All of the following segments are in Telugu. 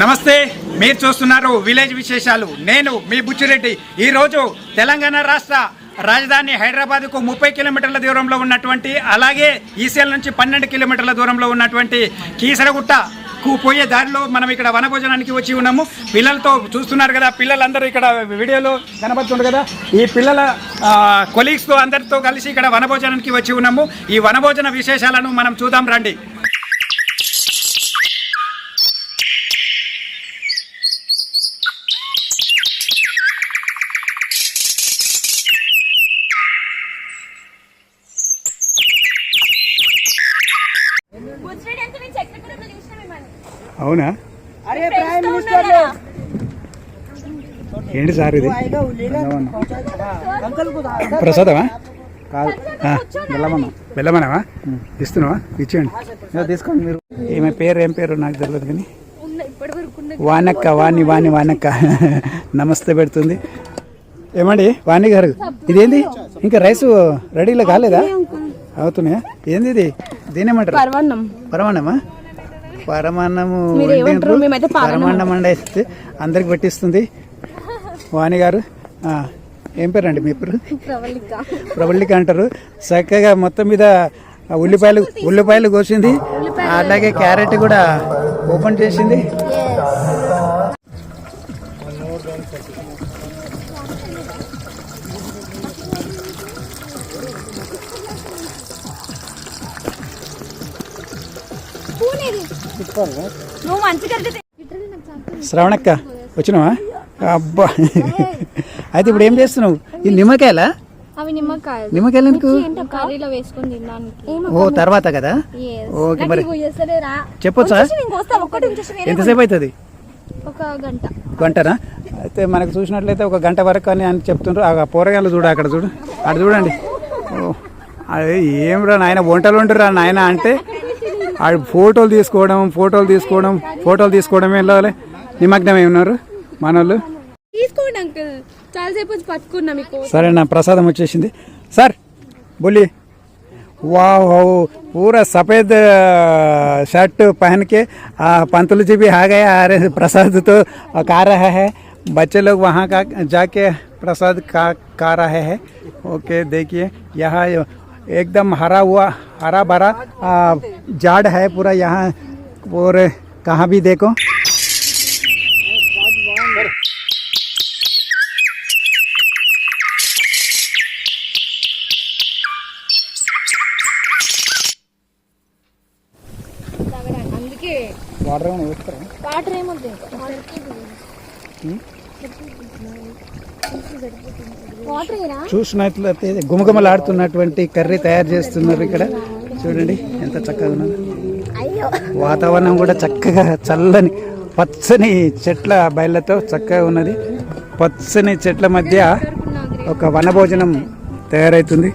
నమస్తే మీరు చూస్తున్నారు విలేజ్ విశేషాలు. నేను మీ బుచ్చిరెడ్డి. ఈరోజు తెలంగాణ రాష్ట్ర రాజధాని హైదరాబాద్కు ముప్పై కిలోమీటర్ల దూరంలో ఉన్నటువంటి అలాగే ఈసీఎల్ నుంచి పన్నెండు కిలోమీటర్ల దూరంలో ఉన్నటువంటి కీసరగుట్ట పోయే దారిలో మనం ఇక్కడ వనభోజనానికి వచ్చి ఉన్నాము. పిల్లలతో చూస్తున్నారు కదా పిల్లలందరూ ఇక్కడ వీడియోలో కనబడుతుండ్రు కదా. ఈ పిల్లల కొలీగ్స్తో అందరితో కలిసి ఇక్కడ వనభోజనానికి వచ్చి ఉన్నాము. ఈ వనభోజన విశేషాలను మనం చూద్దాం రండి గుజరాత్ అంటే నేను చక్రపురంలో చూసిన మిమ్మల్ని అవునా? ఏంటి సార్ ఇది? ప్రసాదమా? కాదు. వెళ్ళమన్నా. వెళ్ళమన్నావా? ఇస్తున్నావా? ఇచ్చేయండి. తీసుకోండి మీరు. ఏమే పేరు ఏం పేరు? నాకు తెలియదు కానీ. వానక్క వాణి వాణి వానక్క. నమస్తే పెడుతుంది. ఏమండి వాణి గారు ఇదేంది? ఇంకా రైస్ రెడీలో కాలేదా? అవుతున్నాయా ఏంది ఇది? దేనేమంటారు పరమాన్నమా పరమాన్నమా పరమాన్నం వండేస్తే అందరికి పెట్టిస్తుంది. వాణి గారు ఆ, ఏం పేరు అండి మీ పేరు? ప్రబల్లిక అంటారు. చక్కగా మొత్తం మీద ఉల్లిపాయలు ఉల్లిపాయలు కోసింది. అలాగే క్యారెట్ కూడా ఓపెన్ చేసింది. శ్రవణక్క వచ్చినావా? అబ్బా. అయితే ఇప్పుడు ఏం చేస్తున్నావు? ఈ నిమ్మకాయలా? అవి నిమ్మకాయలు. నిమ్మకాయలు ఎందుకు? ఏంటో కర్రీలో వేసుకొని తినడానికి. ఓ తర్వాత కదా? ఓకే మరి చెప్పొచ్చా? ఎంతసేపు అవుతుంది? ఒక గంట. గంటనా? అయితే మనకు చూసినట్లయితే ఒక గంట వరకు అని అని చెప్తుండ్రు. ఆ పోరగాళ్ళు చూడు అక్కడ చూడు. అక్కడ చూడండి. అది ఏమిరా నాయన వంటలు వంటరా నాయన అంటే. ఆడు ఫోటోలు తీసుకోవడం ఫోటోలు తీసుకోవడం ఫోటోలు తీసుకోవడం వెళ్ళాలి నిమగ్నం ఉన్నారు మనోళ్ళు తీసుకోండి అంకుల్ చాలా సేపు వచ్చి పట్టుకున్నా మీకు సరే నా ప్రసాదం వచ్చేసింది సార్ बोलिए वाह वाह पूरा सफ़ेद शर्ट पहन के आ, पंतुल जी भी आ गए आ रहे प्रसाद तो खा रहा है बच्चे लोग वहाँ का जाके प्रसाद खा खा रहे हैं ओके देखिए यहाँ एकदम हरा हुआ हरा भरा आ, झाड़ है पूरा यहाँ और कहाँ भी देखो అందుకే వాటర్ ఏమైనా వేస్తారా వాటర్ ఏమొద్దు వాటర్ ఏనా చూసినట్లయితే గుమగుమలాడుతున్నటువంటి కర్రీ తయారు చేస్తున్నారు ఇక్కడ. చూడండి ఎంత చక్కగా ఉన్నది. వాతావరణం కూడా చక్కగా చల్లని పచ్చని చెట్ల బయళ్ళతో చక్కగా ఉన్నది. పచ్చని చెట్ల మధ్య ఒక వనభోజనం తయారవుతుంది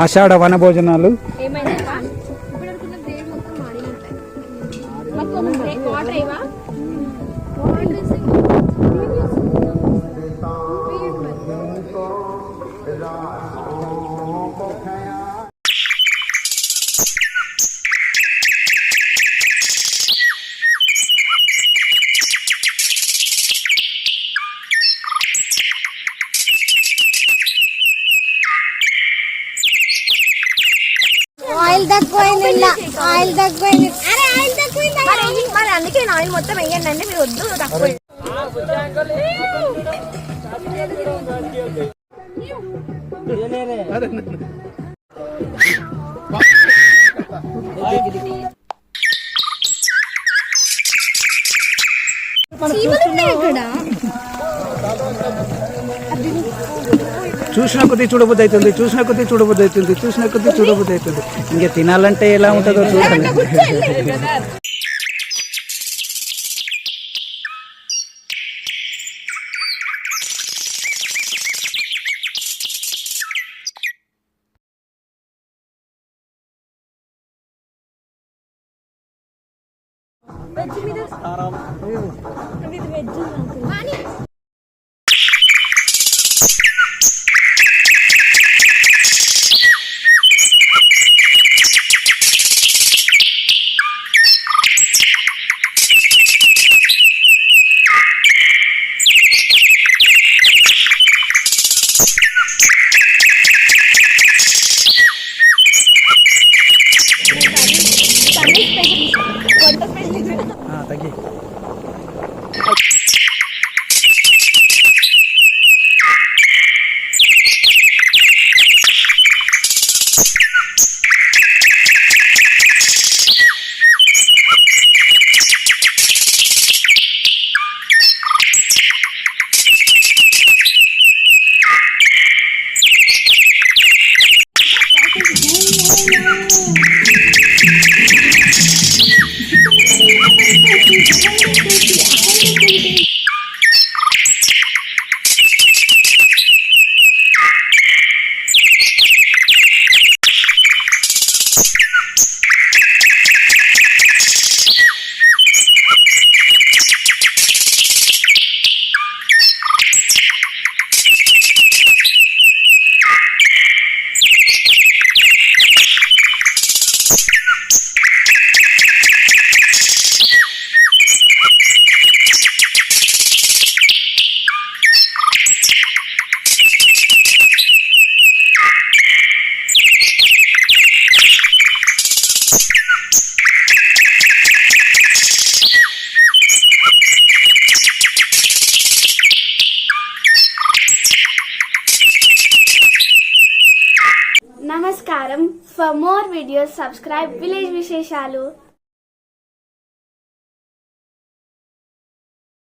ఆషాఢ వనభోజనాలు. ఆయిల్ తక్కువైంది ఇలా ఆయిల్ తక్కువైంది అరే ఆయిల్ తక్కువైంది మరి మరి అందుకే ఆయిల్ మొత్తం వేయండి అండి మీరు వద్దు తక్కువ చూసిన కొద్దీ చూడబుద్ధి అవుతుంది చూసిన కొద్దీ చూడబుద్ధి అవుతుంది చూసిన కొద్దీ చూడబుద్ధి అవుతుంది. ఇంకా తినాలంటే ఎలా ఉంటుందో చూడండి. በእጅ የሚደርስ እንዴት በእጅ até tá aqui. నమస్కారం for more videos subscribe village విశేషాలు